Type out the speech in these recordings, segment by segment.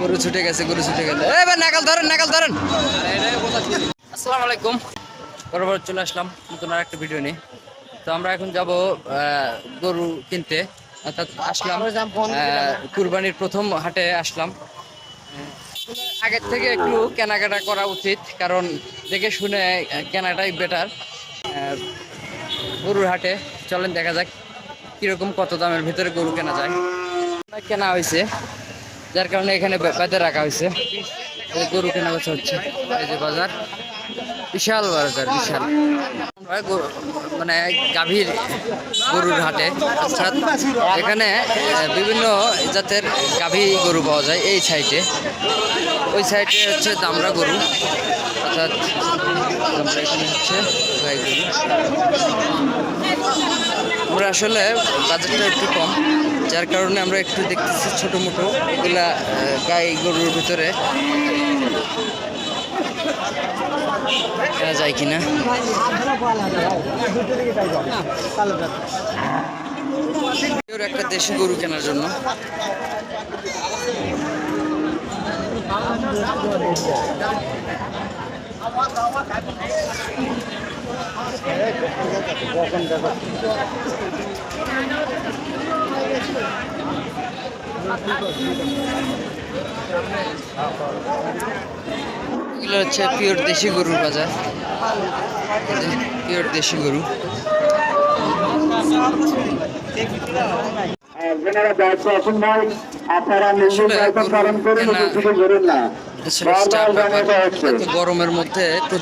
গরু ছুটে গেছে গরু ছুটে গেছে এবার নাকাল ধরেন নাকাল ধরেন। আসসালামু আলাইকুম। বরাবর চলে আসলাম নতুন আর একটা ভিডিও নিয়ে। তো আমরা এখন যাব গরু কিনতে। অর্থাৎ আসলাম কুরবানির প্রথম হাটে আসলাম। আগের থেকে একটু কেনাকাটা করা উচিত কারণ দেখে শুনে কেনাটাই বেটার গরুর হাটে চলেন দেখা যাক কীরকম কত দামের ভিতরে গরু কেনা যায়। কেনা হয়েছে। যার কারণে এখানে বেঁধে রাখা হয়েছে। গরু কেনা বেচা হচ্ছে। এই যে বাজার, বিশাল বাজার, বিশাল। মানে গাভীর গরুর হাটে, অর্থাৎ এখানে বিভিন্ন জাতের গাভী গরু পাওয়া যায় এই সাইডে ওই সাইডে হচ্ছে দামরা গরু, অর্থাৎ দামরা এখানে হচ্ছে গাই গরু। আমরা আসলে বাজেটটা একটু কম, যার কারণে আমরা একটু দেখতেছি ছোটো মোটো। এগুলা গাই গরুর ভিতরে। যায় কিনা? একটা দেশি গরু কেনার জন্য। এগুলো হচ্ছে পিওর দেশি গরুর বাজার। পিওর দেশি গরু। আপনারা দায়িত্ব আছেন ভাই আপনারা নিজের আসলে দায়িত্ব পালন করে নিজে থেকে না। আসলে চাপ ব্যাপার এত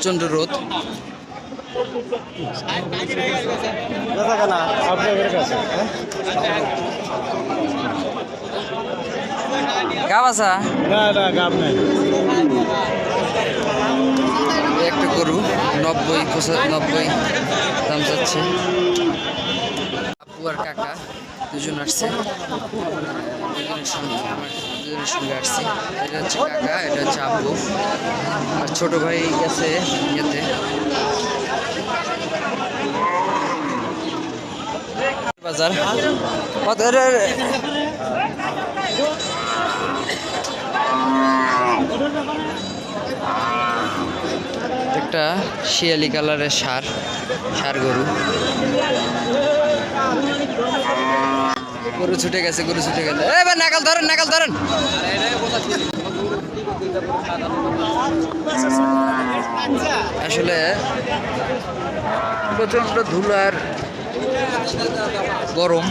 না না গাব নাই। একটা গরু নব্বই নব্বই দাম যাচ্ছে। আপু আর কাকা দুজন আসছে। দুজনের সঙ্গে আমার দুজনের সঙ্গে আসছি। এটা হচ্ছে কাকা এটা হচ্ছে আপু আর ছোট ভাই গেছে ইয়েতে। বাজার। একটা শিয়ালি কালারের সার সার গরু। গরু ছুটে গেছে, গরু ছুটে গেছে। এবার নাকাল ধরেন নাকাল ধরেন। আসলে প্রচণ্ড ধুলার গরম।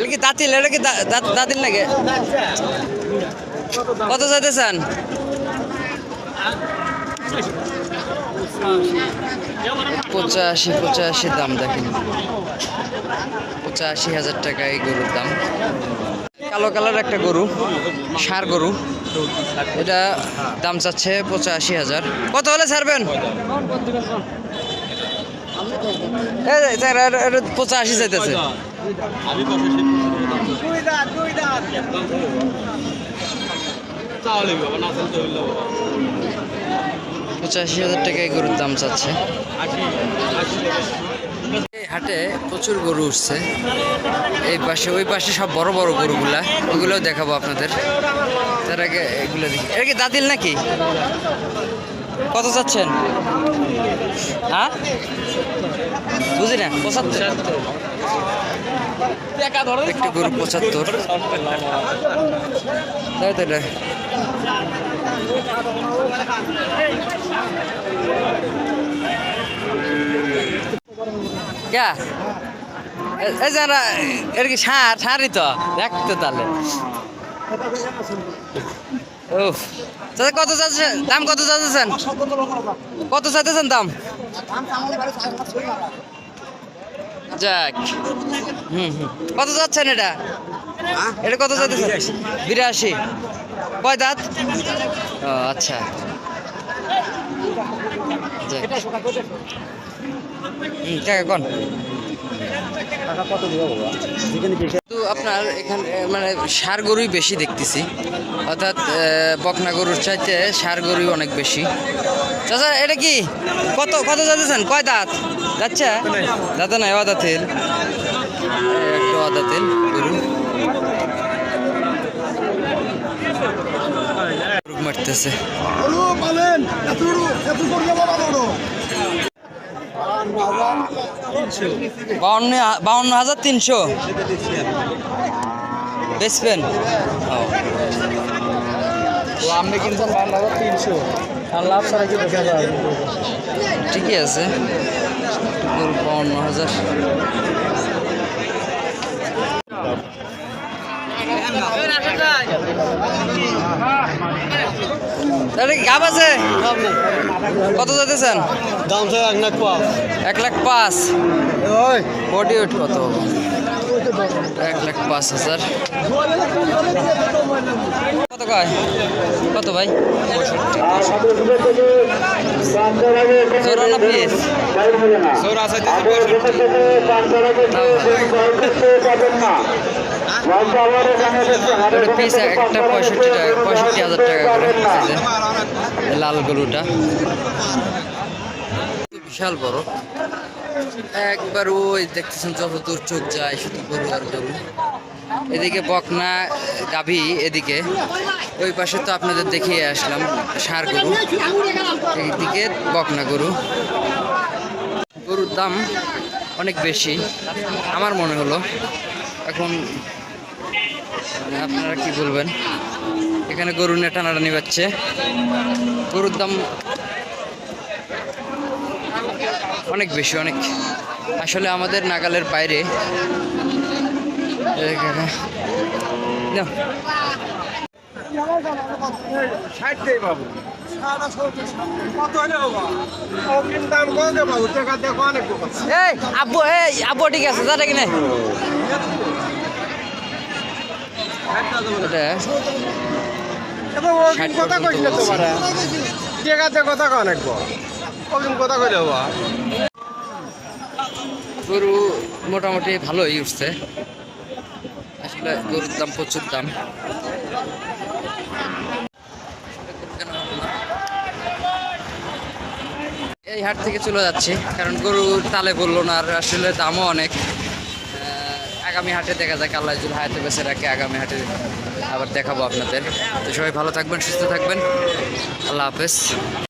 দেখতে কি লাগে কত চাইতে চান পঁচাশি পঁচাশি দাম দেখেন। পঁচাশি হাজার টাকা এই গরুর দাম। কালো কালার একটা গরু, সার গরু। এটা দাম চাচ্ছে পঁচাশি হাজার। কত হলে ছাড়বেন? পঁচাশি চাইতেছে। পঁচাশি হাজার টাকা এই গরুর দাম চাচ্ছে। হাটে প্রচুর গরু উঠছে। এই পাশে ওই পাশে সব বড় বড় গরুগুলা, ওগুলোও দেখাবো আপনাদের। তার আগে এগুলো দেখি। এটা কি দাঁতিল নাকি? কত চাচ্ছেন? হ্যাঁ? বুঝি না, পঁচাত্তর। একটা গরু পঁচাত্তর। তাই তো এটা। ক্যা এই যারা এটা কি সার সারই তো। দেখতো তাহলে। উফ। চাচা, কত চাচ্ছেন? দাম কত চাচ্ছেন? কত চাইতেছেন দাম? যাক। হুম হুম। কত যাচ্ছেন এটা? এটা কত চাইতেছেন? বিরাশি। কয় দাঁত? ও আচ্ছা। হুম আপনার এখানে মানে সার গরুই বেশি দেখতেছি। অর্থাৎ বকনা গরুর চাইতে সার গরুই অনেক বেশি। চাচা, এটা কি? কত কত যাচ্ছেন? কয় দাঁত? যাচ্ছে? দাঁতে নাই, অদা তেল। একটু অদা তেল, গরু। মারতেছে। পালেন বাউন্ন বাউন্ন হাজার তিনশো। বেচবেন ও তো আপনি কিনছেন বান্ন হাজার তিনশো। আর লাভ ছাড়া কি দেখা যায় ঠিকই আছে। বাউন্ন হাজার দাদা কি গাব আছে? কত যেতেছেন? দাম এক লাখ পাঁচ। এক লাখ পাঁচ। ওই। বডি ওয়েট কত? এক লাখ পাঁচ হাজার। কত কয়? কত ভাই? পিস পিস একটা পঁয়ষট্টি টাকা, পঁয়ষট্টি হাজার টাকা লাল গরুটা। বিশাল বড়। একবার ওই দেখতেছেন যত দূর চোখ যায় শুধু গরু আর গরু এদিকে বকনা, গাভী এদিকে। ওই পাশে তো আপনাদের দেখিয়ে আসলাম, সার গরু। এইদিকে বকনা গরু। গরুর দাম অনেক বেশি, আমার মনে হলো। এখন মানে আপনারা কি বলবেন? এখানে গরু নিয়ে টানাটানি পাচ্ছে গরুর দাম অনেক বেশি অনেক। আসলে আমাদের নাগালের বাইরে। এই আব্বু এই আব্বু কথা কথা অনেক কিন্তু কথা কইলে বাবা? গরু মোটামুটি ভালোই উঠছে। আসলে গরুর দাম, প্রচুর দাম। এই হাট থেকে চলে যাচ্ছি, কারণ গরু তালে বলল না, আর আসলে দামও অনেক। আগামী হাটে দেখা যাক, আল্লাহ যদি হায়াতে বেঁচে রাখে, আগামী হাটে আবার দেখাবো আপনাদের। তো সবাই ভালো থাকবেন, সুস্থ থাকবেন। আল্লাহ হাফেজ।